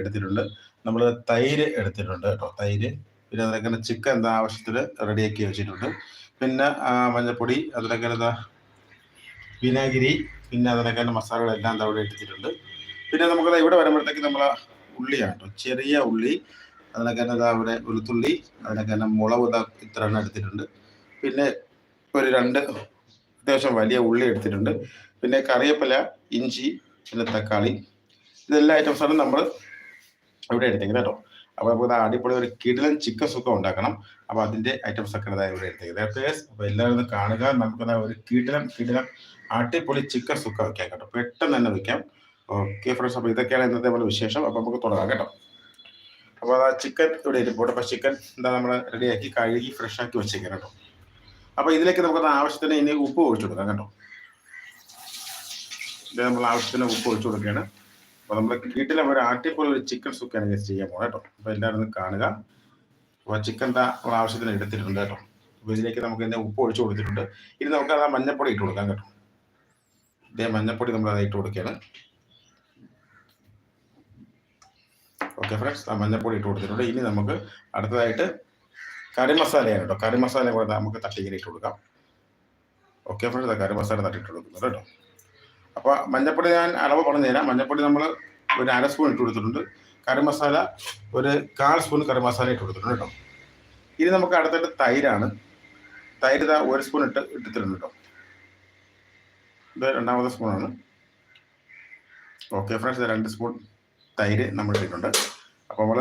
എടുത്തിട്ടുണ്ട്. നമ്മൾ തൈര് എടുത്തിട്ടുണ്ട് കേട്ടോ തൈര്. പിന്നെ അതിനൊക്കെ ചിക്കൻ എന്താ ആവശ്യത്തിന് റെഡിയാക്കി വെച്ചിട്ടുണ്ട്. പിന്നെ മഞ്ഞൾപ്പൊടി അതിനൊക്കെ എന്താ വിനാഗിരി പിന്നെ അതിനൊക്കെ മസാലകളെല്ലാം എന്താ ഇവിടെ എടുത്തിട്ടുണ്ട് പിന്നെ നമുക്ക് ഇവിടെ വരുമ്പോഴത്തേക്ക് നമ്മൾ ഉള്ളിയാണ് കേട്ടോ ചെറിയ ഉള്ളി അതിനൊക്കെ എന്താ ഇവിടെ വെളുത്തുള്ളി അതിനൊക്കെ തന്നെ മുളക് ഇതാ ഇത്ര എണ്ണം എടുത്തിട്ടുണ്ട്. പിന്നെ ഒരു രണ്ട് അത്യാവശ്യം വലിയ ഉള്ളി എടുത്തിട്ടുണ്ട്. പിന്നെ കറിവേപ്പില ഇഞ്ചി പിന്നെ തക്കാളി. ഇതെല്ലാ ഐറ്റംസാണ് നമ്മൾ ഇവിടെ എടുത്തേക്കുന്നത് കേട്ടോ. അപ്പോൾ നമുക്ക് അടിപൊളി ഒരു കിടിലൻ ചിക്കൻ സുഖം ഉണ്ടാക്കണം. അപ്പോൾ അതിന്റെ ഐറ്റംസ് ഒക്കെ ഇതായി ഇവിടെ എടുത്തേക്കുന്നത്. അപ്പോൾ എല്ലാവരും ഒന്ന് കാണുക. നമുക്ക് ഒരു കിടിലൻ കിടിലൻ അടിപൊളി ചിക്കൻ സുഖ വെക്കാം കേട്ടോ. പെട്ടെന്ന് തന്നെ വെക്കാം. ഓക്കെ ഫ്രണ്ട്സ് അപ്പോൾ ഇതൊക്കെയാണ് ഇന്നത്തെ നമ്മുടെ വിശേഷം. അപ്പോൾ നമുക്ക് തുടങ്ങാം കേട്ടോ. അപ്പോൾ ആ ചിക്കൻ ഇവിടെ ഇരിപ്പോട്ടെ അപ്പോൾ ചിക്കൻ എന്താ നമ്മൾ റെഡിയാക്കി കഴുകി ഫ്രഷ് ആക്കി വെച്ചേക്കാം കേട്ടോ. അപ്പോൾ ഇതിലേക്ക് നമുക്ക് ആവശ്യത്തിന് ഇനി ഉപ്പ് ഒഴിച്ചു കൊടുക്കാം കേട്ടോ. ഇത് നമ്മൾ ആവശ്യത്തിന് ഉപ്പ് ഒഴിച്ചു കൊടുക്കുകയാണ്. അപ്പോൾ നമ്മൾ വീട്ടിലെ ഒരു ആട്ടിപ്പോൾ ഒരു ചിക്കൻ സുക്കാണ് ജസ്റ്റ് ചെയ്യാൻ പോകുന്നത് കേട്ടോ. അപ്പോൾ എല്ലാവരും കാണുക. അപ്പോൾ ചിക്കൻ എന്താ ആവശ്യത്തിന് എടുത്തിട്ടുണ്ട് കേട്ടോ. അപ്പോൾ ഇതിലേക്ക് നമുക്ക് ഇതിന്റെ ഉപ്പ് ഒഴിച്ചു കൊടുത്തിട്ടുണ്ട്. ഇനി നമുക്ക് അത് ആ മഞ്ഞപ്പൊടി ഇട്ട് കൊടുക്കാം കേട്ടോ. ഇതേ മഞ്ഞപ്പൊടി നമ്മൾ അത് ഇട്ട് കൊടുക്കുകയാണ്. ഓക്കെ ഫ്രണ്ട്സ് ആ മഞ്ഞപ്പൊടി ഇട്ട് കൊടുത്തിട്ടുണ്ട്. ഇനി നമുക്ക് അടുത്തതായിട്ട് കറി മസാലയാണ് കേട്ടോ. കറി മസാല കൂടെ നമുക്ക് തട്ടിങ്ങനെ ഇട്ട് കൊടുക്കാം. ഓക്കെ ഫ്രണ്ട്സ് കറി മസാല തട്ടിയിട്ട് കൊടുക്കുന്നുണ്ട് കേട്ടോ. അപ്പോൾ മഞ്ഞപ്പൊടി ഞാൻ അളവ് പറഞ്ഞു തരാം മഞ്ഞപ്പൊടി നമ്മൾ ഒരു അര സ്പൂൺ ഇട്ട് കൊടുത്തിട്ടുണ്ട്. കറി മസാല ഒരു കാൽ സ്പൂൺ കറി മസാല ഇട്ട് കൊടുത്തിട്ടുണ്ട് കേട്ടോ. ഇനി നമുക്ക് അടുത്തിട്ട് തൈരാണ്. തൈര് ഇതാ ഒരു സ്പൂൺ ഇട്ട് ഇട്ടിട്ടുണ്ട് കേട്ടോ. ഇത് രണ്ടാമത്തെ സ്പൂണാണ്. ഓക്കെ ഫ്രണ്ട്സ് രണ്ട് സ്പൂൺ തൈര് നമ്മൾ ഇട്ടിട്ടുണ്ട്. അപ്പോൾ നമ്മൾ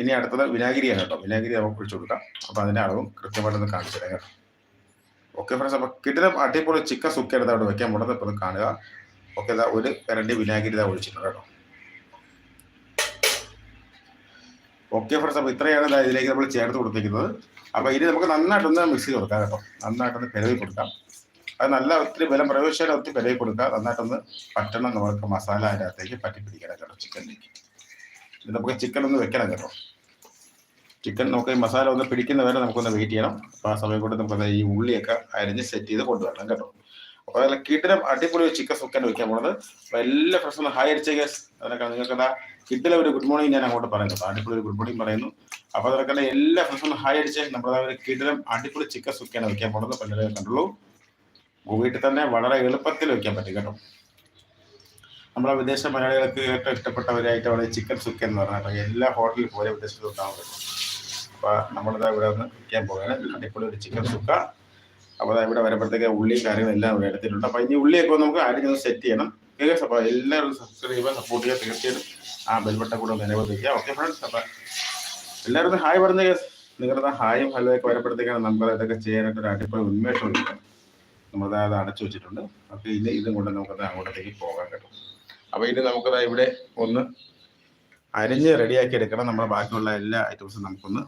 ഇനി അടുത്തത് വിനാഗിരിയാണ് കേട്ടോ. വിനാഗിരി നമുക്ക് ഒഴിച്ചു കൊടുക്കാം. അപ്പോൾ അതിന്റെ അളവും കൃത്യമായിട്ടൊന്ന് കാണിച്ചു തരാം കേട്ടോ. ഓക്കെ ഫ്രണ്ട്സ് അപ്പോൾ കിട്ടുന്ന അടിപൊളി ചിക്കൻ സുക്കി എടുത്ത് അവിടെ ഇപ്പോൾ ഒന്ന് കാണുക. ഓക്കെ ഇതാ ഒരു കരണ്ടി വിനാഗിരി ഇതാ ഒഴിച്ചിട്ടുണ്ട് കേട്ടോ. ഓക്കെ ഫ്രണ്ട്സ് അപ്പോൾ ഇത്രയാണ് ഇതാ ഇതിലേക്ക് നമ്മൾ ചേർത്ത് കൊടുത്തിരിക്കുന്നത്. അപ്പോൾ ഇനി നമുക്ക് നന്നായിട്ടൊന്ന് മിക്സ് ചെയ്ത് കൊടുക്കാം കേട്ടോ. നന്നായിട്ടൊന്ന് പെരവി കൊടുക്കാം. അത് നല്ല ഒത്തിരി ബലം പ്രവേശിച്ചാൽ ഒത്തിരി പെരവി കൊടുക്കുക. നന്നായിട്ടൊന്ന് പറ്റണം നമുക്ക് മസാല അതിന്റെ അകത്തേക്ക് പറ്റി പിടിക്കണം കേട്ടോ ചിക്കനിലേക്ക് ഇത് നമുക്ക് ചിക്കൻ ഒന്ന് വെക്കണം കേട്ടോ. ചിക്കൻ നമുക്ക് ഈ മസാല ഒന്ന് പിടിക്കുന്ന വരെ നമുക്കൊന്ന് വെയിറ്റ് ചെയ്യണം. അപ്പോൾ ആ സമയം കൊണ്ട് നമുക്കത് ഈ ഉള്ളിയൊക്കെ അരിഞ്ഞ് സെറ്റ് ചെയ്ത് കൊണ്ടുവരണം കേട്ടോ. അപ്പോൾ കിടിലം അടിപൊളി ചിക്കൻ സുക്കൻ വെക്കാൻ പോണത്. അപ്പോൾ എല്ലാ ഫ്രണ്ട്സും ഹായ് അടിച്ച ഗസ് അതിനൊക്കെ നിങ്ങൾക്ക് എന്താ കിഡിലെ ഒരു ഗുഡ് മോർണിംഗ് ഞാൻ അങ്ങോട്ട് പറയുന്നു അടിപൊളി ഒരു ഗുഡ് മോർണിംഗ് പറയുന്നു. അപ്പോൾ അതൊക്കെ എല്ലാ ഫ്രണ്ട്സും ഹായ് അടിച്ച്. നമ്മുടെ ഒരു അടിപൊളി ചിക്കൻ സുക്കാണ് വെക്കാൻ പോണത് പലരും കണ്ടുള്ളൂ. വീട്ടിൽ തന്നെ വളരെ എളുപ്പത്തിൽ വെക്കാൻ പറ്റും കേട്ടോ. നമ്മളെ വിദേശ മലയാളികൾക്ക് ഏറ്റവും ഇഷ്ടപ്പെട്ട ഒരു ഐറ്റമാണ് ചിക്കൻ സുക്കൻ എന്ന് പറഞ്ഞാൽ എല്ലാ ഹോട്ടലിൽ പോലെ വിദേശത്ത് പറ്റും. അപ്പോൾ നമ്മളിതാ ഇവിടെ ഒന്ന് വെക്കാൻ പോകുകയാണ് അടിപൊളി ഒരു ചിക്കൻ സുക്ക അപ്പോൾ ഇവിടെ വരുമ്പോഴത്തേക്ക് ഉള്ളി കാര്യങ്ങളെല്ലാം ഇവിടെ എടുത്തിട്ടുണ്ട്. അപ്പോൾ ഇനി ഉള്ളിയൊക്കെ നമുക്ക് ആദ്യം സെറ്റ് ചെയ്യണം. ഓക്കെ അപ്പോൾ എല്ലാവരും സബ്സ്ക്രൈബ് ചെയ്യുക സപ്പോർട്ട് ചെയ്യുക തീർച്ചയായിട്ടും. ആ ബെൽബട്ട കൂടെ ഒന്ന് അനുവദിക്കുക. ഓക്കെ ഫ്രണ്ട്സ് അപ്പോൾ എല്ലാവരും ഹായ് പറഞ്ഞ നിങ്ങളുടെ ഹായും ഹലോ ഒക്കെ വരുമ്പോഴത്തേക്കാണ് നമുക്ക് ഇതൊക്കെ ചെയ്യാനായിട്ട് ഒരു അടിപൊളി ഉന്മേഷം ഉണ്ട്. നമ്മളത് അത് അടച്ചു വെച്ചിട്ടുണ്ട്. അപ്പോൾ ഇനി ഇതും കൊണ്ട് നമുക്കത് അങ്ങോട്ടേക്ക് പോകാൻ കിട്ടും അപ്പോൾ ഇനി നമുക്കത് ഇവിടെ ഒന്ന് അരിഞ്ഞ് റെഡിയാക്കി എടുക്കണം. നമ്മുടെ ബാക്കിയുള്ള എല്ലാ ഐറ്റംസും നമുക്കൊന്ന്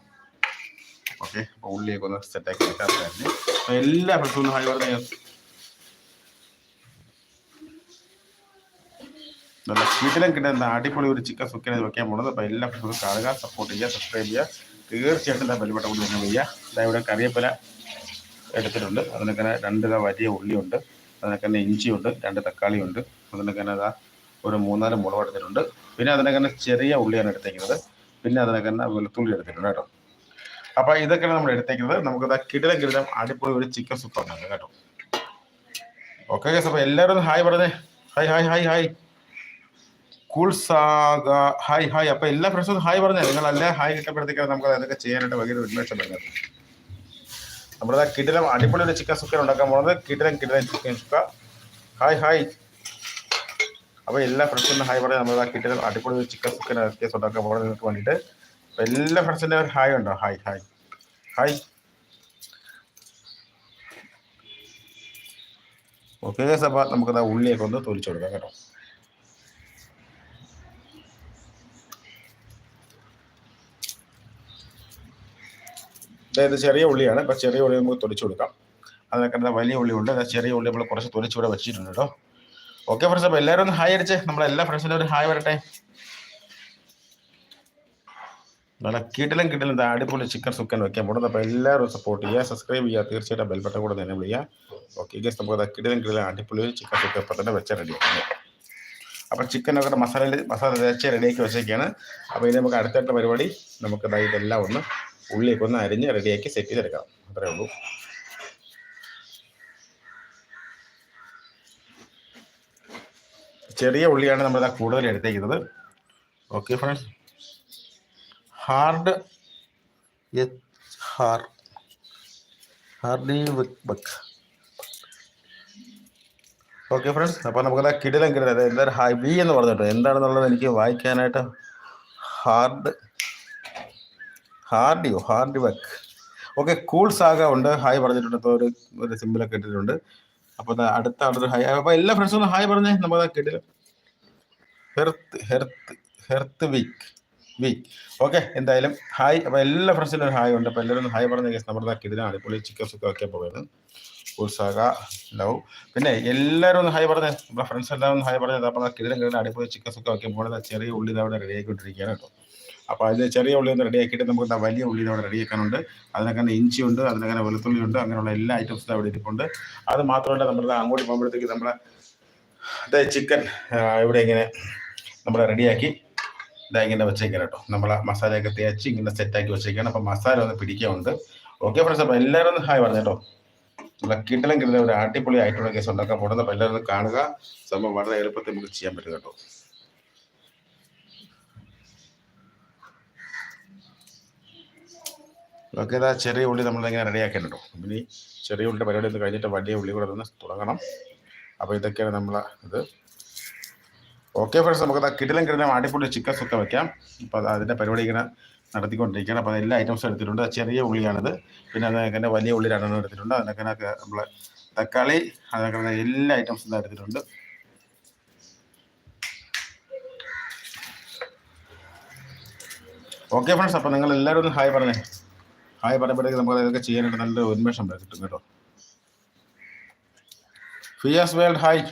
ഓക്കെ അപ്പോൾ ഉള്ളിയൊക്കെ ഒന്ന് സെറ്റാക്കി എടുക്കാൻ അപ്പോൾ എല്ലാ ഫ്രണ്ട്സും ഒന്ന് ഹായ് പറഞ്ഞ നല്ല വീട്ടിലും കിട്ടുന്ന അടിപൊളി ഒരു ചിക്കൻ സുക്കനെ വെക്കാൻ പോകുന്നത് അപ്പോൾ എല്ലാ ഫ്രണ്ട്സും കാണുക സപ്പോർട്ട് ചെയ്യുക സബ്സ്ക്രൈബ് ചെയ്യുക. തീർച്ചയായിട്ടും എന്താ ബലിപ്പെട്ട കൊണ്ട് തന്നെ ചെയ്യുക. ഇതാ ഇവിടെ കറിയപ്പല എടുത്തിട്ടുണ്ട്. അതിനൊക്കെ രണ്ട് വലിയ ഉള്ളിയുണ്ട്. അതിനൊക്കെ തന്നെ ഇഞ്ചിയുണ്ട്. രണ്ട് തക്കാളിയുണ്ട്. അതിനൊക്കെ തന്നെ അതാ ഒരു മൂന്നാൽ മുളക് എടുത്തിട്ടുണ്ട്. പിന്നെ അതിനൊക്കെ തന്നെ ചെറിയ ഉള്ളിയാണ് എടുത്തേക്കുന്നത്. പിന്നെ അതിനൊക്കെ തന്നെ വെളുത്തുള്ളി എടുത്തിട്ടുണ്ട് കേട്ടോ. അപ്പോൾ ഇതൊക്കെയാണ് നമ്മൾ എടുത്തേക്കുന്നത്. നമുക്ക് കിടിലം കിടിലം അടിപൊളി ഒരു ചിക്കൻ സൂപ്പ് ഉണ്ടാക്കാം കേട്ടോ. ഓക്കെ ഗസ് അപ്പോൾ എല്ലാവരും ഹായ് പറഞ്ഞേ. Hi hi hi hi cool saga hi hi അപ്പൊ എല്ലാ ഫ്രണ്ട്സും ഹായ് പറഞ്ഞേ. നിങ്ങൾ എല്ലാ ഹായ് കിട്ടപ്പെടുത്തേക്കാണ് നമുക്ക് അതൊക്കെ ചെയ്യാനായിട്ട് ഭയങ്കര ഉന്മേഷം വരുന്നത് നമ്മുടെ കിടിലം അടിപൊളി ഒരു ചിക്കൻ സുക്കൻ ഉണ്ടാക്കാൻ പോകുന്നത്. കിടിലം കിടിലം ചിക്കൻ സുക്ക ഹായ് ഹായ് അപ്പോൾ എല്ലാ ഫ്രണ്ട്സിനും ഹായ് പറയാം നമ്മൾ കിട്ടിയ അടിപൊളി ചിക്കൻ ചിക്കൻ കേസ് ഉണ്ടാക്കാൻ നിങ്ങൾക്ക് വേണ്ടിയിട്ട്. എല്ലാ ഫ്രണ്ട്സിന്റെ ഒരു ഹായ് ഉണ്ടോ? ഹായ് ഹായ് ഹായ് ഓക്കെ അപ്പോൾ നമുക്കത് ഉള്ളിയൊക്കെ ഒന്ന് തൊലിച്ചു കൊടുക്കാം കേട്ടോ. അതായത് ചെറിയ ഉള്ളിയാണ്. അപ്പോൾ ചെറിയ ഉള്ളി നമുക്ക് തൊലിച്ചു കൊടുക്കാം. അതിനൊക്കെ വലിയ ഉള്ളി ഉണ്ട്. ചെറിയ ഉള്ളി നമ്മൾ കുറച്ച് തൊലിച്ചിവിടെ വെച്ചിട്ടുണ്ട് കേട്ടോ. ഓക്കെ ഫ്രണ്ട്സ് അപ്പോൾ എല്ലാവരും ഒന്ന് ഹായ് അടിച്ച്. നമ്മളെ എല്ലാ ഫ്രണ്ട്സിനും ഒരു ഹായ് വരട്ടെ. നല്ല കിടലും കിടലും അടിപൊളി ചിക്കൻ സുക്കൻ വെക്കാൻ പോകുന്നത് അപ്പോൾ എല്ലാവരും സപ്പോർട്ട് ചെയ്യുക സബ്സ്ക്രൈബ് ചെയ്യുക. തീർച്ചയായിട്ടും ബെൽബട്ടൺ കൂടെ തന്നെ വിളിക്കുക ഓക്കെ ഗസ് നമുക്ക് കിടലും കിടലും അടിപൊളി ചിക്കൻ സുക്കൻ ഇപ്പം തന്നെ വെച്ചാൽ റെഡിയാക്കുന്നത് അപ്പോൾ ചിക്കനൊക്കെ മസാല മസാല തേച്ച് റെഡിയാക്കി വെച്ചേക്കാണ്. അപ്പോൾ ഇനി നമുക്ക് അടുത്തായിട്ട് പരിപാടി നമുക്ക് ഇതെല്ലാം ഒന്ന് ഉള്ളിയൊക്കെ ഒന്ന് അരിഞ്ഞ് റെഡിയാക്കി സെറ്റ് ചെയ്തെടുക്കാം. അത്രേ ഉള്ളൂ. ചെറിയ ഉള്ളിയാണ് നമ്മൾ കൂടുതൽ എടുത്തേക്കുന്നത്. ഓക്കെ ഫ്രണ്ട്സ് ഹാർഡ് എച്ച് ഹാർ ഹാർഡി ബക്ക് ഓക്കെ ഫ്രണ്ട്സ് അപ്പോൾ നമുക്കത് കിടിലം കിടിലം അതായത് എന്തായാലും ഹൈ ബി എന്ന് പറഞ്ഞിട്ട് എന്താണെന്നുള്ളത് എനിക്ക് വായിക്കാനായിട്ട് hard ഹാർഡിയോ hard work okay cool saga ഉണ്ട് ഹായ് പറഞ്ഞിട്ടുണ്ട് ഇപ്പോൾ ഒരു ഒരു സിമ്പിളൊക്കെ ഇട്ടിട്ടുണ്ട്. അപ്പോൾ അടുത്ത ആളൊരു ഹായ് അപ്പോൾ എല്ലാ ഫ്രണ്ട്സും ഒന്ന് ഹായ് പറഞ്ഞേ നമ്മൾ കിടിലം. ഹെർത്ത് ഹെർത്ത് ഹെർത്ത് വീക്ക്. വീക്ക് ഓക്കെ എന്തായാലും ഹായ്. അപ്പോൾ എല്ലാ ഫ്രണ്ട്സിനും ഒരു ഹായ് ഉണ്ട്. അപ്പോൾ എല്ലാവരും ഹായ് പറഞ്ഞ കേസ് നമ്മുടെ കിടിലാണ് ഇപ്പോൾ ചിക്കൻ സുഖം ഒക്കെ പോകുന്നത് ഉത്സാഹ ലവ് പിന്നെ എല്ലാവരും ഒന്ന് ഹായ് പറഞ്ഞത് നമ്മുടെ ഫ്രണ്ട്സ് എല്ലാവരും ഹായ് പറഞ്ഞത് അപ്പോൾ കിടിലം കിടന്ന് അടിപൊളി ചിക്കൻ സുഖം ഒക്കെ പോകുന്നത് ചെറിയ ഉള്ളി അവിടെ റെഡി ആക്കിക്കൊണ്ടിരിക്കുകയാണ് കേട്ടോ. അപ്പോൾ അതിന് ചെറിയ ഉള്ളി ഒന്ന് റെഡി ആക്കിയിട്ട് നമുക്ക് എന്താ വലിയ ഉള്ളി അവിടെ റെഡി ആക്കാനുണ്ട്. അതിനങ്ങനെ ഇഞ്ചി ഉണ്ട് അതിനകത്ത് വെളുത്തുള്ളി ഉണ്ട് അങ്ങനെയുള്ള എല്ലാ ഐറ്റംസും അവിടെ ഇരിപ്പുണ്ട്. അത് മാത്രമല്ല നമ്മുടെ അങ്ങോട്ട് പോകുമ്പോഴത്തേക്ക് നമ്മുടെ ചിക്കൻ ഇവിടെ ഇങ്ങനെ നമ്മൾ റെഡിയാക്കി ഇതാ ഇങ്ങനെ വെച്ചേക്കാം കേട്ടോ. നമ്മൾ മസാലയൊക്കെ തേച്ച് ഇങ്ങനെ സെറ്റാക്കി വെച്ചേക്കാണ്. അപ്പം മസാല ഒന്ന് പിടിക്കുന്നുണ്ട് ഓക്കെ ഫ്രണ്ട്സ് അപ്പോൾ എല്ലാവരും ഒന്ന് ഹായ് പറഞ്ഞു കേട്ടോ. നമ്മളെ കിട്ടലും കിട്ടുന്ന ഒരു അടിപൊളി ആയിട്ടുള്ള കേസ് ഉണ്ടാക്കാൻ പോകുന്നത് അപ്പോൾ എല്ലാവരും ഒന്ന് കാണുക. സംഭവം വളരെ എളുപ്പത്തിൽ നമുക്ക് ചെയ്യാൻ പറ്റും കേട്ടോ. ഓക്കെ ഇതാ ചെറിയ ഉള്ളി നമ്മളിങ്ങനെ അപ്പം ഇനി ചെറിയ ഉള്ളിയുടെ പരിപാടി ഒന്ന് കഴിഞ്ഞിട്ട് വലിയ ഉള്ളി കൂടെ ഒന്ന് തുടങ്ങണം. അപ്പോൾ ഇതൊക്കെയാണ് നമ്മളെ ഇത്. ഓക്കെ ഫ്രണ്ട്സ് നമുക്ക് കിടിലം കിടിലം അടിപൊളി ചിക്കൻ സുക്ക വെക്കാം. അപ്പോൾ അത് അതിന്റെ പരിപാടി ഇങ്ങനെ നടത്തിക്കൊണ്ടിരിക്കുകയാണ്. അപ്പോൾ എല്ലാ ഐറ്റംസും എടുത്തിട്ടുണ്ട്. ചെറിയ ഉള്ളിയാണിത് പിന്നെ അതിനൊക്കെ വലിയ ഉള്ളി രണ്ടെണ്ണം എടുത്തിട്ടുണ്ട്. അതിനൊക്കെ നമ്മൾ തക്കാളി അതിനൊക്കെ എല്ലാ ഐറ്റംസും എടുത്തിട്ടുണ്ട്. ഓക്കെ ഫ്രണ്ട്സ് അപ്പോൾ നിങ്ങൾ എല്ലാവരും ഒന്ന് ഹായ് പറഞ്ഞേ. ഹായ് പറയുമ്പോഴത്തേക്ക് നമുക്ക് ഇതൊക്കെ ചെയ്യാനായിട്ട് നല്ലൊരു ഉന്മേഷം കിട്ടും കേട്ടോ. ഫിയാസ് വേൾഡ് ഹായ്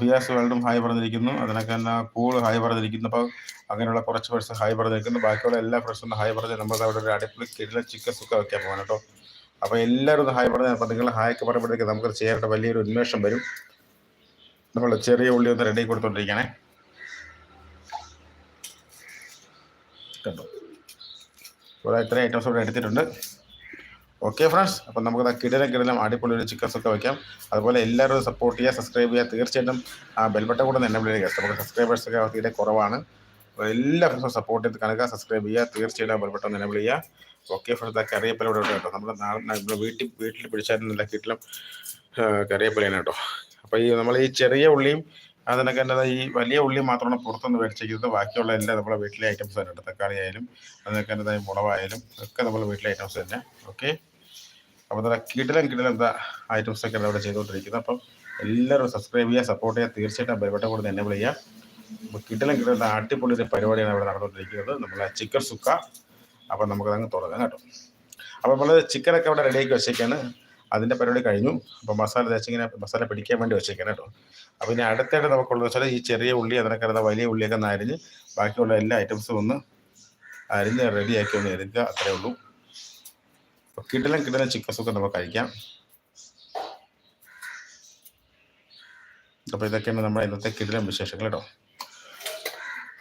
ഫിയാസ് വേൾഡും ഹായ് പറഞ്ഞിരിക്കുന്നു. അതിനൊക്കെ തന്നെ കൂൾ ഹായ് പറഞ്ഞിരിക്കുന്നു. അപ്പോൾ അങ്ങനെയുള്ള കുറച്ച് പേഴ്സൺ ഹായ് പറഞ്ഞിരിക്കുന്നു. ബാക്കിയുള്ള എല്ലാ പേഴ്സണും ഹായ് പറഞ്ഞ് നമ്മൾ അവിടെ ഒരു അടിപൊളി കിടില ചിക്കൻ സുക്ക വെക്കാൻ പോകണം കേട്ടോ. അപ്പോൾ എല്ലാവരും ഹായ് പറഞ്ഞാൽ അപ്പോൾ നിങ്ങൾ ഹായ് ഒക്കെ പറയുമ്പോഴത്തേക്ക് നമുക്ക് ചെയ്യാനായിട്ട് വലിയൊരു ഉന്മേഷം വരും. നമ്മൾ ചെറിയ ഉള്ളി ഒന്ന് റെഡി കൊടുത്തോണ്ടിരിക്കണേ. കണ്ടോ? ഇവിടെ ഇത്രയും ഐറ്റംസ് ഇവിടെ എടുത്തിട്ടുണ്ട്. ഓക്കെ ഫ്രണ്ട്സ് അപ്പം നമുക്ക് കിടലം കിടലം അടിപൊളി ഒരു ചിക്കൻസ് ഒക്കെ വയ്ക്കാം അതുപോലെ എല്ലാവരും സപ്പോർട്ട് ചെയ്യുക സബ്സ്ക്രൈബ് ചെയ്യുക. തീർച്ചയായിട്ടും ആ ബെൽബട്ട കൂടെ തന്നെ വിളിക്കുക നമുക്ക് സബ്സ്ക്രൈബേഴ്സ് ഒക്കെ തീരെ കുറവാണ്. എല്ലാ ഫ്രണ്ട്സും സപ്പോർട്ട് ചെയ്ത് കാണുക സബ്സ്ക്രൈബ് ചെയ്യുക. തീർച്ചയായിട്ടും ബെൽബട്ടൺ തന്നെ വിളിക്കുക. ഓക്കെ ഫ്രണ്ട്സ് കറിയപ്പല ഇവിടെ കേട്ടോ. നമ്മുടെ നമ്മുടെ വീട്ടിൽ വീട്ടിൽ പിടിച്ചാലും നല്ല കിട്ടിലും കറിയപ്പലയാണ് കേട്ടോ. അപ്പോൾ ഈ നമ്മൾ ഈ ചെറിയ ഉള്ളിയും അതിനൊക്കെ എന്റെ ഈ വലിയ ഉള്ളി മാത്രമാണ് പുറത്തുനിന്ന് മേടിച്ചിരിക്കുന്നത് ബാക്കിയുള്ള എല്ലാം നമ്മുടെ വീട്ടിലെ ഐറ്റംസ് തന്നെ തക്കാളി ആയാലും അതിനൊക്കെ എന്നതായി മുളവായാലും ഒക്കെ നമ്മുടെ വീട്ടിലെ ഐറ്റംസ് തന്നെ. ഓക്കെ അപ്പോൾ നല്ല കിടിലം കിടിലം എന്താ ഐറ്റംസ് ഒക്കെ അവിടെ ചെയ്തുകൊണ്ടിരിക്കുന്നത് അപ്പം എല്ലാവരും സബ്സ്ക്രൈബ് ചെയ്യുക സപ്പോർട്ട് ചെയ്യുക. തീർച്ചയായിട്ടും ബൈബട്ടം കൂടെ എന്നെ ചെയ്യുക. അപ്പോൾ കിടിലം കിടിലം അടിപൊളി ഒരു പരിപാടിയാണ് അവിടെ നടന്നുകൊണ്ടിരിക്കുന്നത്. നമ്മളെ ചിക്കൻ സുക്ക അപ്പം നമുക്ക് അങ്ങ് തുടങ്ങാം കേട്ടോ. അപ്പോൾ നമ്മൾ ചിക്കനൊക്കെ അവിടെ റെഡിയാക്കി വെച്ചേക്കാണ്. അതിന്റെ പരിപാടി കഴിഞ്ഞു. അപ്പോൾ മസാല തേച്ചിങ്ങനെ മസാല പിടിക്കാൻ വേണ്ടി വെച്ചേക്കാൻ കേട്ടോ. അപ്പോൾ ഇനി അടുത്തായിട്ട് നമുക്കുള്ളത് വെച്ചാൽ ഈ ചെറിയ ഉള്ളി അതിനൊക്കെ വലിയ ഉള്ളിയൊക്കെ ഒന്ന് അരിഞ്ഞ് ബാക്കിയുള്ള എല്ലാ ഐറ്റംസും ഒന്ന് അരിഞ്ഞ് റെഡിയാക്കി ഒന്ന് എടുക്കുക. അത്രേ ഉള്ളൂ. കിടലം കിടലം ചിക്കൻ സൂപ്പ് നമുക്ക് കഴിക്കാം. അപ്പോൾ ഇതൊക്കെയാണ് നമ്മുടെ ഇന്നത്തെ കിടലം വിശേഷങ്ങൾ കേട്ടോ.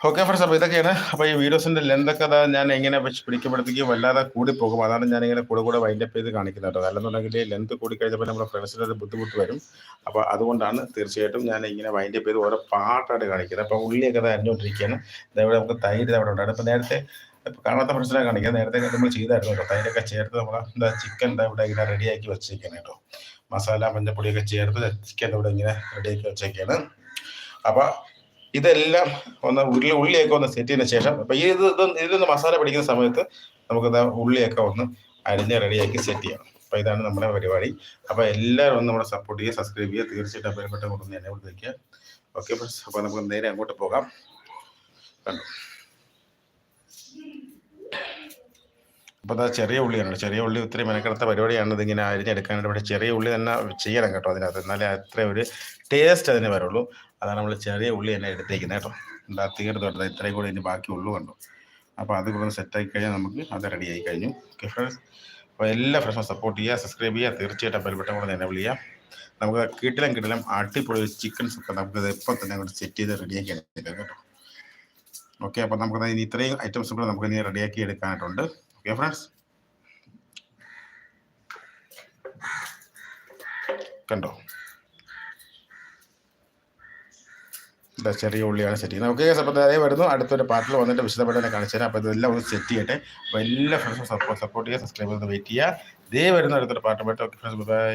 ഓക്കെ ഫ്രണ്ട്സ് അപ്പോൾ ഇതൊക്കെയാണ്. അപ്പോൾ ഈ വീഡിയോസിന്റെ ലെന്തൊക്കെ അതാ ഞാൻ എങ്ങനെ വെച്ച് പിടിക്കുമ്പോഴത്തേക്കും വല്ലാതെ കൂടി പോകും അതാണ് ഞാൻ ഇങ്ങനെ കൂടെ കൂടെ വൈൻഡപ്പ് ചെയ്ത് കാണിക്കുന്നത് കേട്ടോ. അല്ലെന്നുണ്ടെങ്കിൽ ലെന്ത് കൂടി കഴിഞ്ഞപ്പോൾ നമ്മുടെ ഫ്രണ്ട്സിന് ഒരു ബുദ്ധിമുട്ട് വരും. അപ്പോൾ അതുകൊണ്ടാണ് തീർച്ചയായിട്ടും ഞാൻ ഇങ്ങനെ വൈൻഡപ്പ് ചെയ്ത് ഓരോ പാട്ടായിട്ട് കാണിക്കുന്നത്. അപ്പോൾ ഉള്ളിയൊക്കെ അത് അരിഞ്ഞുകൊണ്ടിരിക്കുകയാണ് ഇതേപോലെ നമുക്ക് തൈര് അവിടെ ഉണ്ടായിരുന്നു. ഇപ്പോൾ നേരത്തെ കാണാത്ത ഫ്രണ്ട്സിനെ കാണിക്കാം നേരത്തെ നമ്മൾ ചെയ്തായിരുന്നു കേട്ടോ. തൈരൊക്കെ ചേർത്ത് നമ്മൾ എന്താ ചിക്കൻ എന്താ ഇവിടെ ഇങ്ങനെ റെഡിയാക്കി വെച്ചേക്കാണ് കേട്ടോ. മസാല മഞ്ഞപ്പൊടിയൊക്കെ ചേർത്ത് ചിക്കൻ ഇവിടെ ഇങ്ങനെ റെഡിയാക്കി വെച്ചേക്കാണ്. അപ്പോൾ ഇതെല്ലാം ഒന്ന് ഉരുളി ഉള്ളിയൊക്കെ ഒന്ന് സെറ്റ് ചെയ്തതിന് ശേഷം അപ്പൊ ഈ ഇത് ഇതൊന്ന് മസാല പിടിക്കുന്ന സമയത്ത് നമുക്ക് ഉള്ളിയൊക്കെ ഒന്ന് അരിഞ്ഞ് റെഡിയാക്കി സെറ്റ് ചെയ്യണം അപ്പൊ ഇതാണ് നമ്മുടെ പരിപാടി. അപ്പൊ എല്ലാവരും ഒന്ന് നമ്മളെ സപ്പോർട്ട് ചെയ്യുക സബ്സ്ക്രൈബ് ചെയ്യുക. തീർച്ചയായിട്ടും അപ്പേർപ്പെട്ട കൊണ്ടൊന്ന് എന്നെ വിളിക്കുക. ഓക്കെ ഫ്രണ്ട്സ് അപ്പൊ നമുക്ക് നേരെ അങ്ങോട്ട് പോകാം. കണ്ടു? അപ്പോൾ അതാ ചെറിയ ഉള്ളിയാണ് ചെറിയ ഉള്ളി ഒത്തിരി മെനക്കെടുത്ത പരിപാടിയാണ് ഇതിങ്ങനെ അരിഞ്ഞെടുക്കാനായിട്ട് പക്ഷേ ചെറിയ ഉള്ളി തന്നെ ചെയ്യണം കേട്ടോ അതിനകത്ത്. എന്നാലേ അത്ര ഒരു ടേസ്റ്റ് അതിന് വരുള്ളൂ. അതാണ് നമ്മൾ ചെറിയ ഉള്ളി തന്നെ എടുത്തേക്കുന്നത് കേട്ടോ. എന്താ തീർത്ത് കേട്ടോ. ഇത്രയും കൂടെ ഇനി ബാക്കി ഉള്ളു കണ്ടു? അപ്പോൾ അത് കൂടെ സെറ്റാക്കി കഴിഞ്ഞാൽ നമുക്ക് അത് റെഡി ആയി കഴിഞ്ഞു. ഓക്കെ ഫ്രണ്ട്സ് അപ്പോൾ എല്ലാ ഫ്രണ്ട്സും സപ്പോർട്ട് ചെയ്യുക സബ്സ്ക്രൈബ് ചെയ്യുക. തീർച്ചയായിട്ടും ബെൽബട്ടം കൂടെ തന്നെ വിളിക്കുക നമുക്ക് കിട്ടിലും കിട്ടിലും അടിപൊളി ചിക്കൻ സുക്ക നമുക്കിത് ഇപ്പം തന്നെ അങ്ങോട്ട് സെറ്റ് ചെയ്ത് റെഡിയാക്കി ആക്കി കേട്ടോ. ഓക്കെ അപ്പോൾ നമുക്ക് ഇത്രയും ഐറ്റംസ് കൂടെ നമുക്ക് ഇനി റെഡിയാക്കി എടുക്കാനായിട്ടുണ്ട്. ഓക്കെ ഫ്രണ്ട്സ് കണ്ടോ ഇതാ ചെറിയ ഉള്ളിയാണ് സെറ്റ് ചെയ്യുന്നത്. ഓക്കെ അപ്പോൾ അതേ വരുന്നു. അടുത്തൊരു പാർട്ടിൽ വന്നിട്ട് വിശദമായിട്ട് തന്നെ കാണിച്ചു തരാം അപ്പോൾ ഇതെല്ലാം ഒന്ന് സെറ്റ് ചെയ്യട്ടെ. അപ്പോൾ എല്ലാ ഫ്രണ്ട്സും സപ്പോർട്ട് സപ്പോർട്ട് ചെയ്യുക സബ്സ്ക്രൈബ് ചെയ്ത് വെയിറ്റ് ചെയ്യുക. ഇതേ വരുന്ന അടുത്തൊരു പാർട്ടുമായിട്ട് ഓക്കെ ഫ്രണ്ട്സ് ബൈ